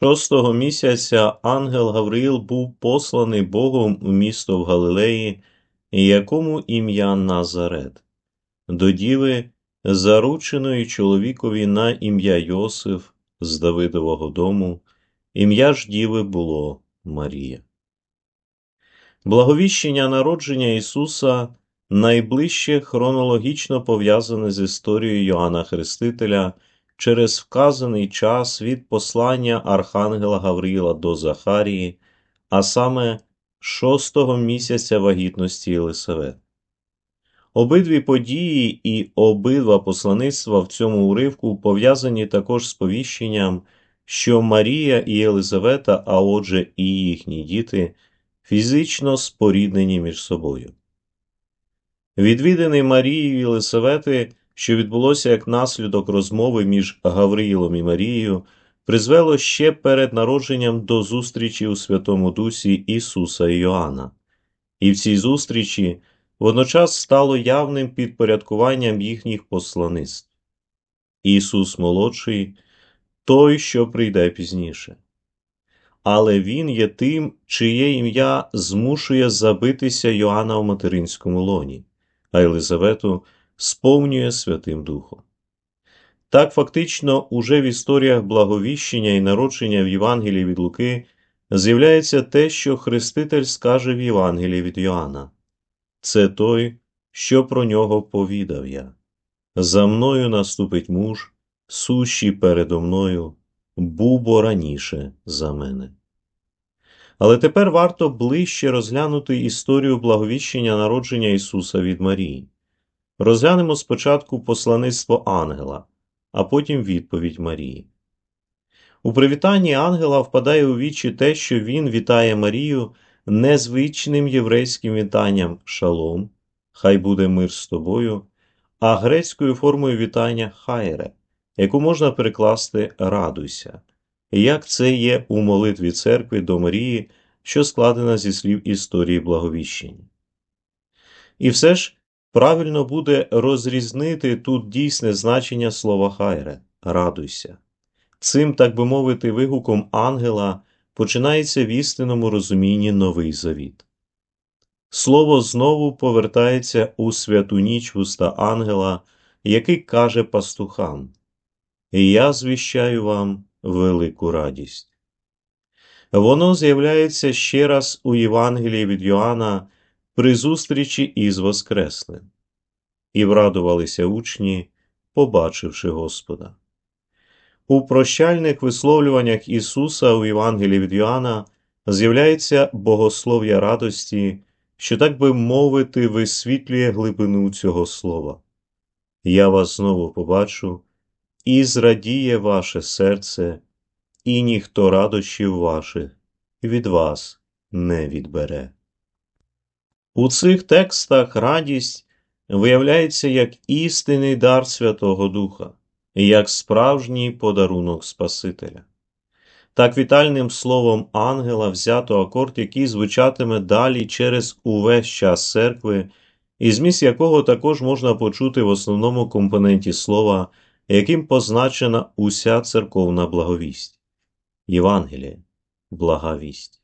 Шостого місяця ангел Гавриїл був посланий Богом у місто в Галилеї, якому ім'я Назарет, до діви, зарученої чоловікові на ім'я Йосиф з Давидового дому, ім'я ж діви було Марія. Благовіщення народження Ісуса найближче хронологічно пов'язане з історією Йоанна Хрестителя через вказаний час від послання Архангела Гавриїла до Захарії, а саме шостого місяця вагітності Єлисавет. Обидві події і обидва послаництва в цьому уривку пов'язані також з повіщенням, що Марія і Єлизавета, а отже і їхні діти, фізично споріднені між собою. Відвіданий Марією Єлисавети, що відбулося як наслідок розмови між Гавриїлом і Марією, призвело ще перед народженням до зустрічі у Святому Дусі Ісуса і Йоанна. І в цій зустрічі водночас стало явним підпорядкуванням їхніх послаництв. Ісус молодший той, що прийде пізніше. Але Він є тим, чиє ім'я змушує забитися Йоанна в материнському лоні, а Єлизавету сповнює Святим Духом. Так фактично уже в історіях благовіщення і народження в Євангелії від Луки з'являється те, що Хреститель скаже в Євангелії від Йоанна. Це той, що про нього повідав я. За мною наступить муж, сущий передо мною, бубо раніше за мене. Але тепер варто ближче розглянути історію благовіщення народження Ісуса від Марії. Розглянемо спочатку послаництво ангела, а потім відповідь Марії. У привітанні ангела впадає у вічі те, що він вітає Марію незвичним єврейським вітанням шалом, хай буде мир з тобою, а грецькою формою вітання хайре, яку можна перекласти радуйся, як це є у молитві церкви до Марії, що складена зі слів історії благовіщення. І все ж правильно буде розрізнити тут дійсне значення слова хайре радуйся. Цим, так би мовити, вигуком ангела починається в істинному розумінні новий завіт. Слово знову повертається у святу ніч вуста ангела, який каже пастухам я звіщаю вам велику радість. Воно з'являється ще раз у Євангелії від Йоанна при зустрічі із Воскреслим. І врадувалися учні, побачивши Господа. У прощальних висловлюваннях Ісуса у Євангелії від Йоанна з'являється богослов'я радості, що, так би мовити, висвітлює глибину цього слова. Я вас знову побачу, і зрадіє ваше серце, і ніхто радощів ваших від вас не відбере. У цих текстах радість виявляється як істинний дар Святого Духа, як справжній подарунок Спасителя. Так вітальним словом ангела взято акорд, який звучатиме далі через увесь час церкви, і зміст якого також можна почути в основному компоненті слова, яким позначена уся церковна благовість. Євангеліє, благовість.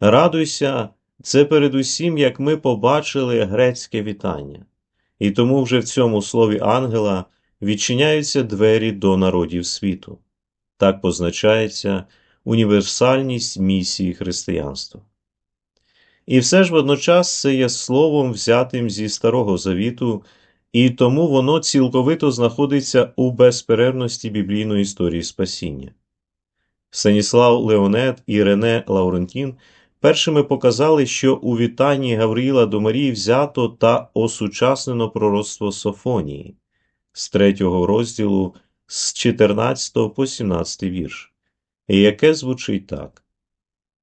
Радуйся, це передусім, як ми побачили грецьке вітання, і тому вже в цьому слові ангела відчиняються двері до народів світу. Так позначається універсальність місії християнства. І все ж водночас це є словом, взятим зі Старого Завіту, і тому воно цілковито знаходиться у безперервності біблійної історії спасіння. Станіслав Леонет і Рене Лаурентін першими показали, що у вітанні Гавриїла до Марії взято та осучаснено пророцтво Софонії. З третього розділу з 14 по 17 вірш, яке звучить так: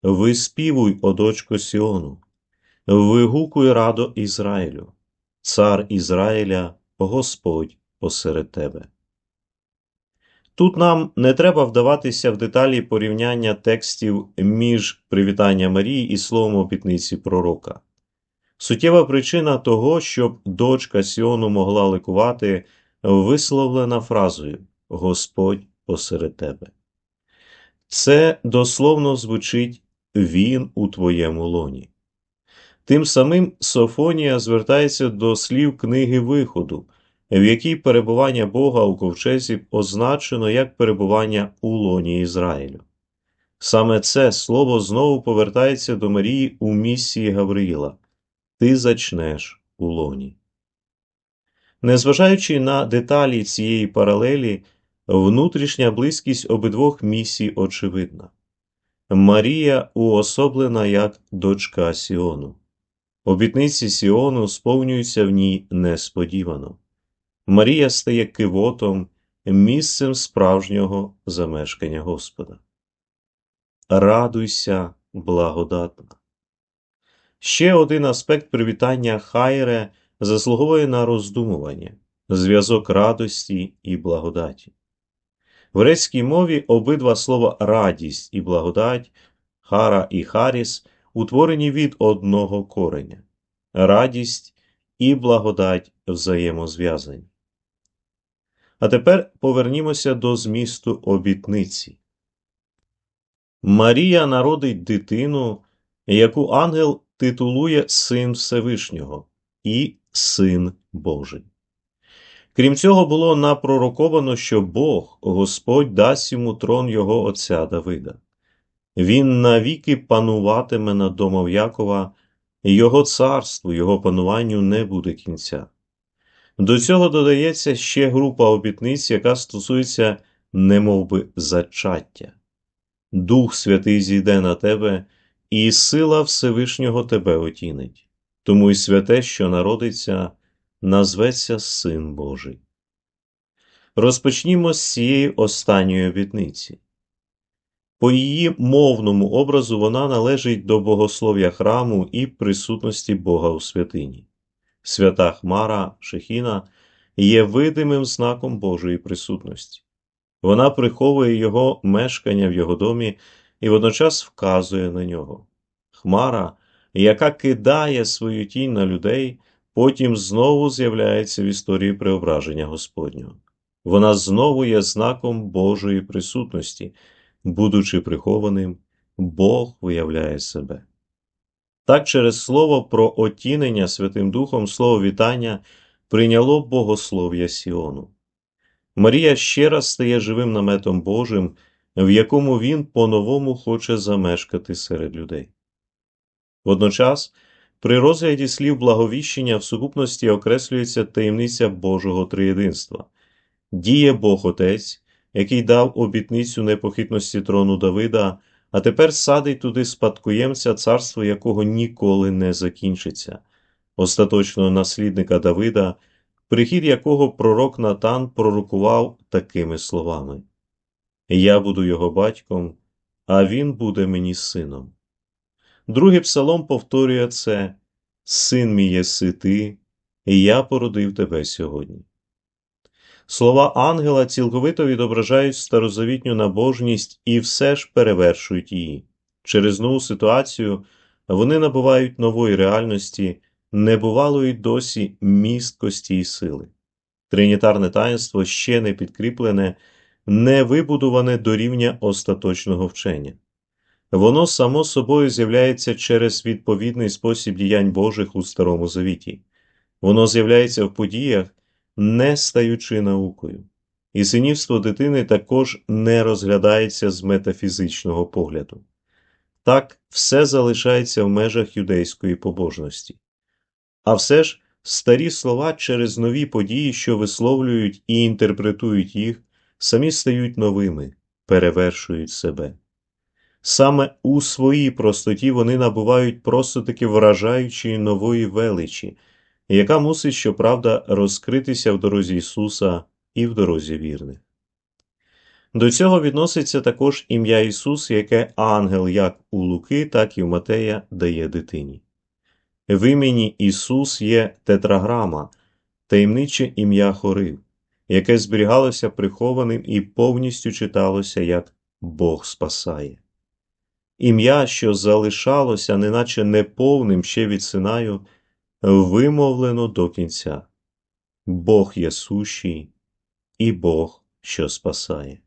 Виспівуй, о дочко Сіону, вигукуй радо Ізраїлю, цар Ізраїля, Господь посеред тебе. Тут нам не треба вдаватися в деталі порівняння текстів між привітання Марії і словом обітниці пророка. Суттєва причина того, щоб дочка Сіону могла ликувати, висловлена фразою Господь посеред тебе. Це дословно звучить Він у твоєму лоні. Тим самим Софонія звертається до слів книги Виходу, в якій перебування Бога у ковчезі означено як перебування у лоні Ізраїлю. Саме це слово знову повертається до Марії у місії Гавриїла Ти зачнеш у лоні. Незважаючи на деталі цієї паралелі, внутрішня близькість обидвох місій очевидна. Марія уособлена як дочка Сіону. Обітниці Сіону сповнюються в ній несподівано. Марія стає кивотом, місцем справжнього замешкання Господа. Радуйся, благодатна. Ще один аспект привітання Хайре заслуговує на роздумування зв'язок радості і благодаті. В грецькій мові обидва слова радість і благодать, хара і харіс утворені від одного кореня. Радість і благодать взаємозв'язані. А тепер повернімося до змісту обітниці. Марія народить дитину, яку ангел титулує Син Всевишнього і Син Божий. Крім цього, було напророковано, що Бог, Господь, дасть йому трон його отця Давида. Він навіки пануватиме над домом Якова, і його царству, його пануванню не буде кінця. До цього додається ще група обітниць, яка стосується немовби зачаття. Дух Святий зійде на тебе, і сила Всевишнього тебе отінить, тому й святе, що народиться, назветься Син Божий. Розпочнімо з цієї останньої обітниці. По її мовному образу вона належить до богослов'я храму і присутності Бога у святині. Свята Хмара Шехіна є видимим знаком Божої присутності. Вона приховує його мешкання в його домі і водночас вказує на нього. Хмара, яка кидає свою тінь на людей, потім знову з'являється в історії преображення Господнього. Вона знову є знаком Божої присутності, будучи прихованим, Бог виявляє себе. Так, через слово про отінення Святим Духом, слово вітання прийняло богослов'я Сіону. Марія ще раз стає живим наметом Божим, в якому він по-новому хоче замешкати серед людей. Водночас, при розгляді слів благовіщення в сукупності окреслюється таємниця Божого триєдинства, діє Бог Отець, який дав обітницю непохитності трону Давида, а тепер садить туди спадкоємця, царство якого ніколи не закінчиться, остаточного наслідника Давида прихід якого пророк Натан пророкував такими словами: Я буду його батьком, а він буде мені сином. Другий псалом повторює це: Син мій єси ти, і я породив тебе сьогодні. Слова ангела цілковито відображають старозавітню набожність і все ж перевершують її. Через нову ситуацію вони набувають нової реальності небувалої досі місткості і сили. Тринітарне таїнство ще не підкріплене, не вибудуване до рівня остаточного вчення. Воно само собою з'являється через відповідний спосіб діянь Божих у Старому Завіті. Воно з'являється в подіях, не стаючи наукою. І синівство дитини також не розглядається з метафізичного погляду. Так, все залишається в межах юдейської побожності. А все ж старі слова через нові події, що висловлюють і інтерпретують їх, самі стають новими, перевершують себе. Саме у своїй простоті вони набувають просто таки вражаючої нової величі, яка мусить, щоправда, розкритися в дорозі Ісуса і в дорозі вірних. До цього відноситься також ім'я Ісус, яке ангел як у Луки, так і в Матея дає дитині. В імені Ісус є тетраграма, таємниче ім'я хорив, яке зберігалося прихованим і повністю читалося як Бог спасає. Ім'я, що залишалося, неначе неповним ще від Синаю, вимовлено до кінця Бог є сущий і Бог, що спасає.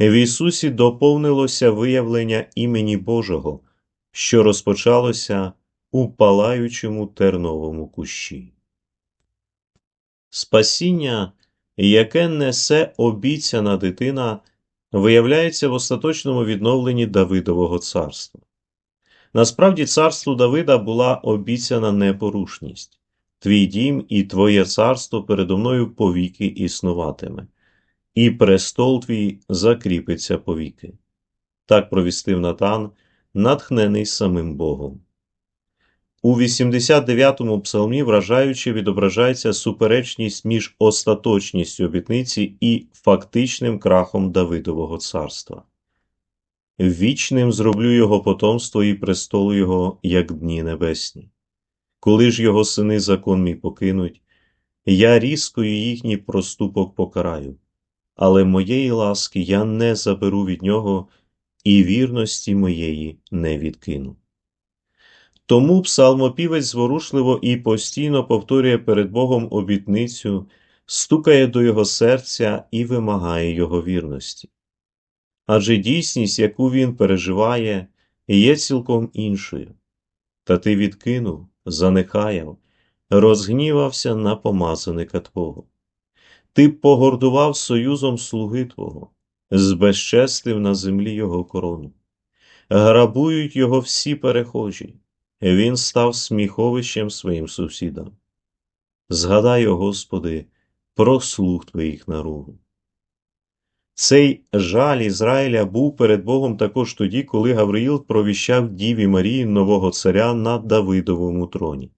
В Ісусі доповнилося виявлення імені Божого, що розпочалося у палаючому терновому кущі. Спасіння, яке несе обіцяна дитина, виявляється в остаточному відновленні Давидового царства. Насправді, царству Давида була обіцяна непорушність. Твій дім і твоє царство передо мною повіки існуватиме, і престол твій закріпиться повіки. Так провістив Натан, натхнений самим Богом. У 89-му псалмі вражаюче відображається суперечність між остаточністю обітниці і фактичним крахом Давидового царства. Вічним зроблю його потомство і престол його, як дні небесні. Коли ж його сини закон мій покинуть, я різкою їхній проступок покараю, але моєї ласки я не заберу від нього і вірності моєї не відкину. Тому псалмопівець зворушливо і постійно повторює перед Богом обітницю, стукає до його серця і вимагає його вірності. Адже дійсність, яку він переживає, є цілком іншою. Та ти відкинув, занехаяв, розгнівався на помазаника Твого. Ти погордував союзом слуги Твого, збезчестив на землі його корону. Грабують його всі перехожі, він став сміховищем своїм сусідам. Згадай, Господи, про слуг Твоїх наругу. Цей жаль Ізраїля був перед Богом також тоді, коли Гавриїл провіщав Діві Марії нового царя на Давидовому троні.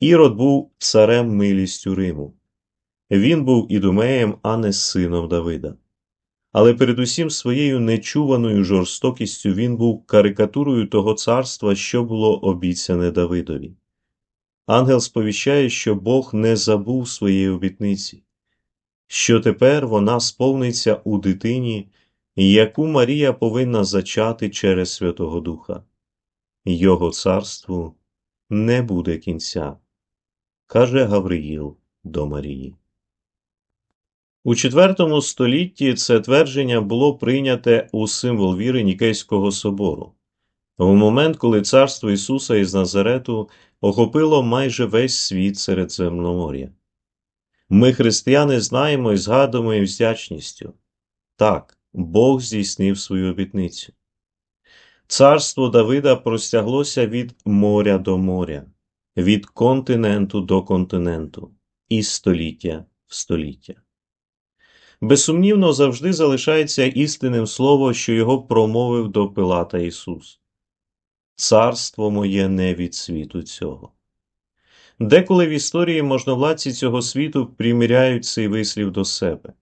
Ірод був царем милістю Риму. Він був ідумеєм, а не сином Давида. Але передусім своєю нечуваною жорстокістю він був карикатурою того царства, що було обіцяне Давидові. Ангел сповіщає, що Бог не забув своєї обітниці, що тепер вона сповниться у дитині, яку Марія повинна зачати через Святого Духа. Його царству не буде кінця, каже Гавриїл до Марії. У IV столітті це твердження було прийняте у символ віри Нікейського собору. В момент, коли царство Ісуса із Назарету охопило майже весь світ Середземномор'я. Ми, християни, знаємо і згадуємо із вдячністю. Так, Бог здійснив свою обітницю. Царство Давида простяглося від моря до моря, від континенту до континенту, і століття в століття. Безсумнівно завжди залишається істинним слово, що його промовив до Пилата Ісус. Царство моє не від світу цього. Деколи в історії можновладці цього світу приміряють цей вислів до себе.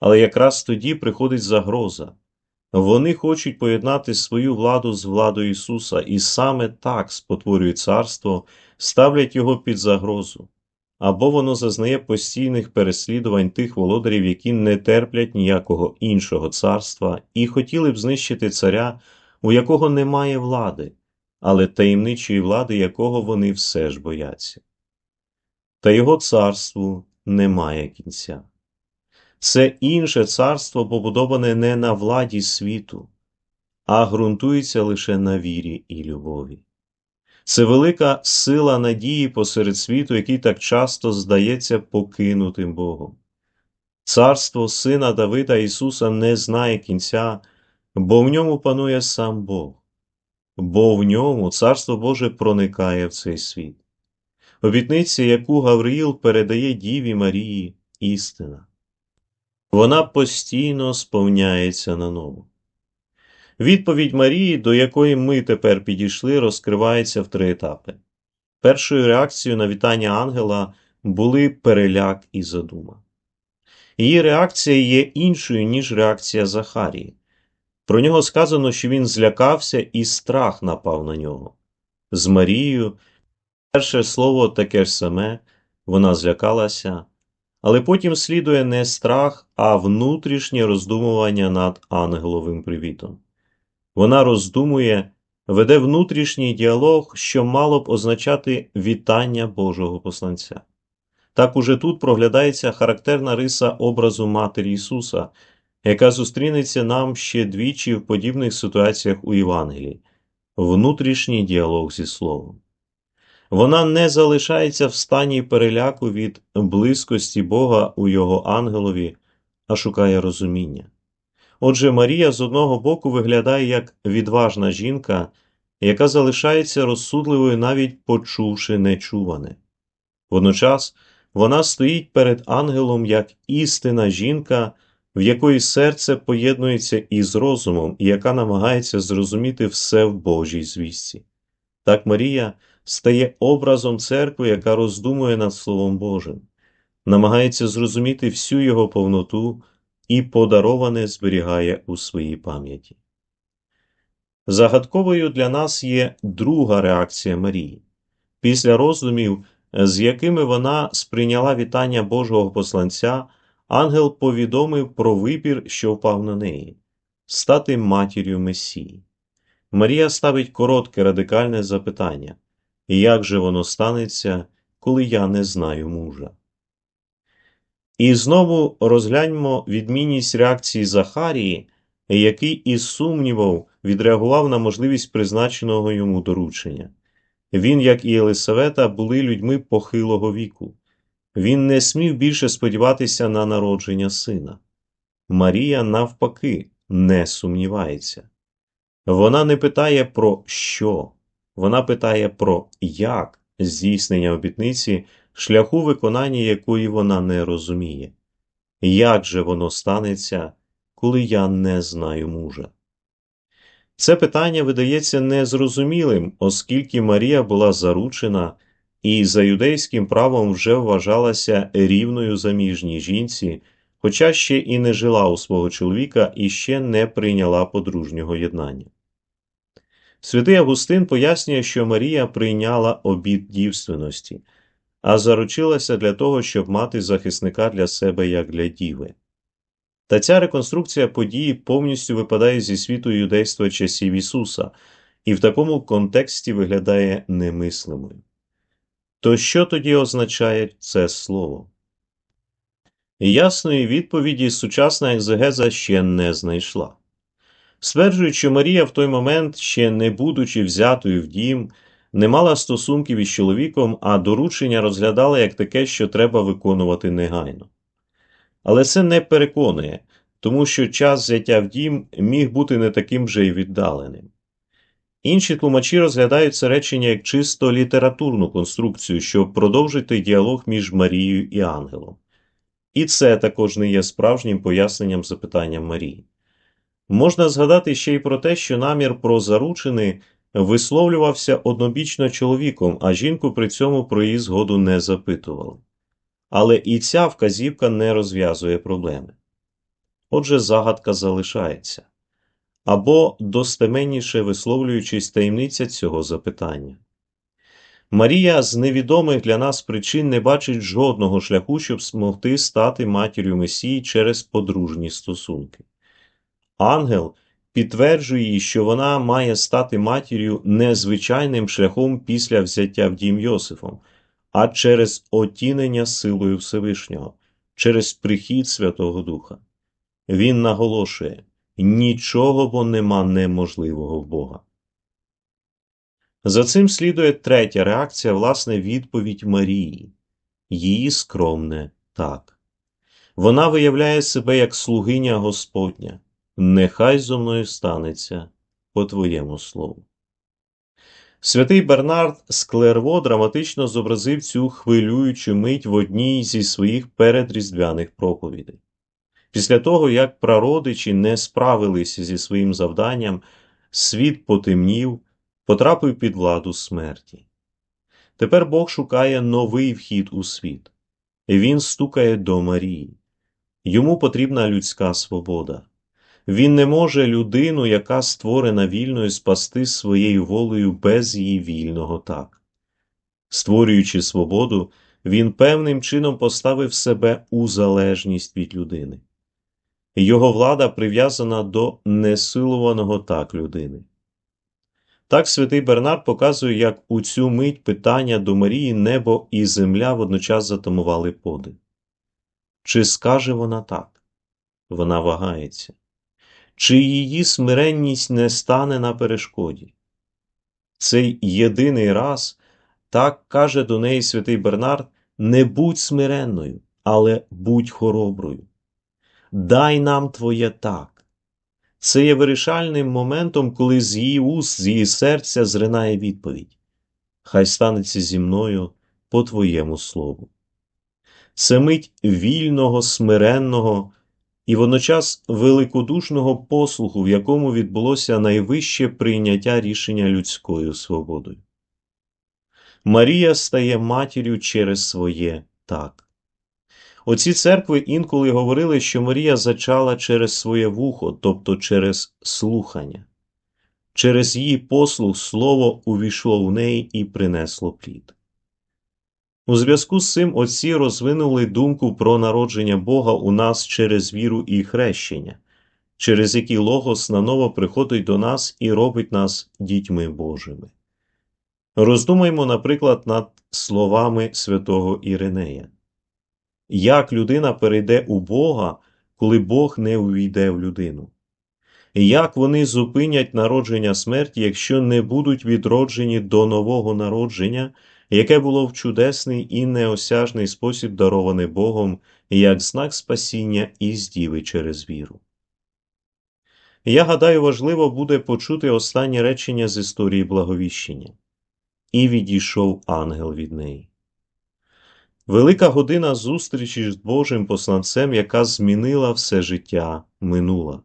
Але якраз тоді приходить загроза. Вони хочуть поєднати свою владу з владою Ісуса і саме так спотворюють царство, ставлять його під загрозу або воно зазнає постійних переслідувань тих володарів, які не терплять ніякого іншого царства і хотіли б знищити царя, у якого немає влади, але таємничої влади, якого вони все ж бояться. Та його царству немає кінця. Це інше царство побудоване не на владі світу, а ґрунтується лише на вірі і любові. Це велика сила надії посеред світу, який так часто здається покинутим Богом. Царство Сина Давида Ісуса не знає кінця, бо в ньому панує сам Бог, бо в ньому Царство Боже проникає в цей світ. Обітниця, яку Гавриїл передає Діві Марії, істина. Вона постійно сповняється на нову. Відповідь Марії, до якої ми тепер підійшли, розкривається в три етапи. Першою реакцією на вітання ангела були переляк і задума. Її реакція є іншою, ніж реакція Захарії. Про нього сказано, що він злякався і страх напав на нього. З Марією перше слово таке ж саме, вона злякалася, але потім слідує не страх, а внутрішнє роздумування над ангеловим привітом. Вона роздумує, веде внутрішній діалог, що мало б означати вітання Божого посланця. Так уже тут проглядається характерна риса образу Матері Ісуса, яка зустрінеться нам ще двічі в подібних ситуаціях у Євангелії внутрішній діалог зі Словом. Вона не залишається в стані переляку від близькості Бога у його ангелові, а шукає розуміння. Отже, Марія з одного боку виглядає як відважна жінка, яка залишається розсудливою, навіть почувши нечуване. Водночас вона стоїть перед ангелом як істина жінка, в якої серце поєднується із розумом і яка намагається зрозуміти все в Божій звісті. Так Марія стає образом церкви, яка роздумує над Словом Божим, намагається зрозуміти всю його повноту і подароване зберігає у своїй пам'яті. Загадковою для нас є друга реакція Марії. Після роздумів, з якими вона сприйняла вітання Божого посланця, ангел повідомив про вибір, що впав на неї стати матір'ю Месії. Марія ставить коротке радикальне запитання як же воно станеться, коли я не знаю мужа? І знову розгляньмо відмінність реакції Захарії, який із сумнівом відреагував на можливість призначеного йому доручення. Він, як і Єлисавета, були людьми похилого віку. Він не смів більше сподіватися на народження сина. Марія, навпаки, не сумнівається. Вона не питає про що, вона питає про як здійснення обітниці, шляху виконання якої вона не розуміє. Як же воно станеться, коли я не знаю мужа? Це питання видається незрозумілим, оскільки Марія була заручена і за юдейським правом вже вважалася рівною заміжній жінці, хоча ще і не жила у свого чоловіка і ще не прийняла подружнього єднання. Святий Августин пояснює, що Марія прийняла обід дівственності, а заручилася для того, щоб мати захисника для себе як для діви. Та ця реконструкція події повністю випадає зі світу юдейства часів Ісуса і в такому контексті виглядає немислимою. То що тоді означає це слово? Ясної відповіді сучасна екзегеза ще не знайшла. Стверджують, що Марія в той момент, ще не будучи взятою в дім, не мала стосунків із чоловіком, а доручення розглядала як таке, що треба виконувати негайно. Але це не переконує, тому що час взяття в дім міг бути не таким же й віддаленим. Інші тлумачі розглядають це речення як чисто літературну конструкцію, щоб продовжити діалог між Марією і ангелом. І це також не є справжнім поясненням запитання Марії. Можна згадати ще й про те, що намір про заручини висловлювався однобічно чоловіком, а жінку при цьому про її згоду не запитували. Але і ця вказівка не розв'язує проблеми. Отже, загадка залишається або достеменніше висловлюючись таємниця цього запитання. Марія з невідомих для нас причин не бачить жодного шляху, щоб змогти стати матір'ю Месії через подружні стосунки. Ангел підтверджує їй, що вона має стати матір'ю не звичайним шляхом після взяття в дім Йосифом, а через отінення силою Всевишнього, через прихід Святого Духа. Він наголошує нічого бо нема неможливого в Бога. За цим слідує третя реакція, власне, відповідь Марії, її скромне так. Вона виявляє себе як слугиня Господня нехай зо мною станеться по твоєму слову. Святий Бернард Склерво драматично зобразив цю хвилюючу мить в одній зі своїх передріздвяних проповідей. Після того, як прародичі не справилися зі своїм завданням, світ потемнів, потрапив під владу смерті. Тепер Бог шукає новий вхід у світ, Він стукає до Марії. Йому потрібна людська свобода. Він не може людину, яка створена вільною, спасти своєю волею без її вільного так. Створюючи свободу, він певним чином поставив себе у залежність від людини. Його влада прив'язана до несилуваного так людини. Так святий Бернард показує, як у цю мить питання до Марії небо і земля водночас затамували подих. Чи скаже вона так? вона вагається? Чи її смиренність не стане на перешкоді? Цей єдиний раз, так каже до неї святий Бернард, не будь смиренною, але будь хороброю. Дай нам твоє так. Це є вирішальним моментом, коли з її уст, з її серця зринає відповідь. Хай станеться зі мною по твоєму слову. Це мить вільного, смиренного і водночас великодушного послуху, в якому відбулося найвище прийняття рішення людською свободою. Марія стає матір'ю через своє так. Оці церкви інколи говорили, що Марія зачала через своє вухо, тобто через слухання. Через її послух слово увійшло в неї і принесло плід. У зв'язку з цим отці розвинули думку про народження Бога у нас через віру і хрещення, через які Логос наново приходить до нас і робить нас дітьми Божими. Роздумаймо, наприклад, над словами святого Іринея. Як людина перейде у Бога, коли Бог не увійде в людину? Як вони зупинять народження смерті, якщо не будуть відроджені до нового народження, яке було в чудесний і неосяжний спосіб дароване Богом як знак спасіння і здіви через віру? Я гадаю, важливо буде почути останнє речення з історії благовіщення. І відійшов ангел від неї. Велика година зустрічі з Божим посланцем, яка змінила все життя, минула.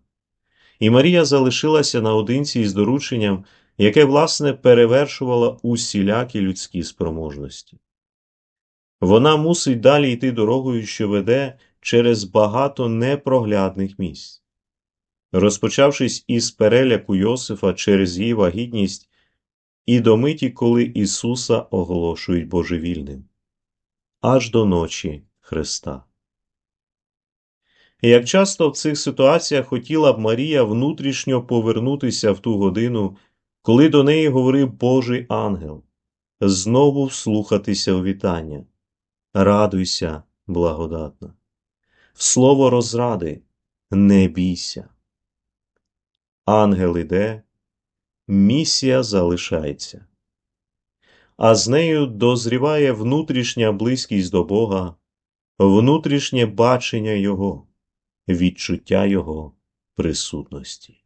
І Марія залишилася наодинці із дорученням, яке, власне, перевершувало усілякі людські спроможності. Вона мусить далі йти дорогою, що веде через багато непроглядних місць. Розпочавшись із переляку Йосифа через її вагітність і до миті, коли Ісуса оголошують божевільним, аж до ночі Христа. Як часто в цих ситуаціях хотіла б Марія внутрішньо повернутися в ту годину, коли до неї говорив Божий ангел, знову вслухатися у вітання. Радуйся, благодатна. В слово розради не бійся. Ангел іде, місія залишається, а з нею дозріває внутрішня близькість до Бога, внутрішнє бачення Його, відчуття Його присутності.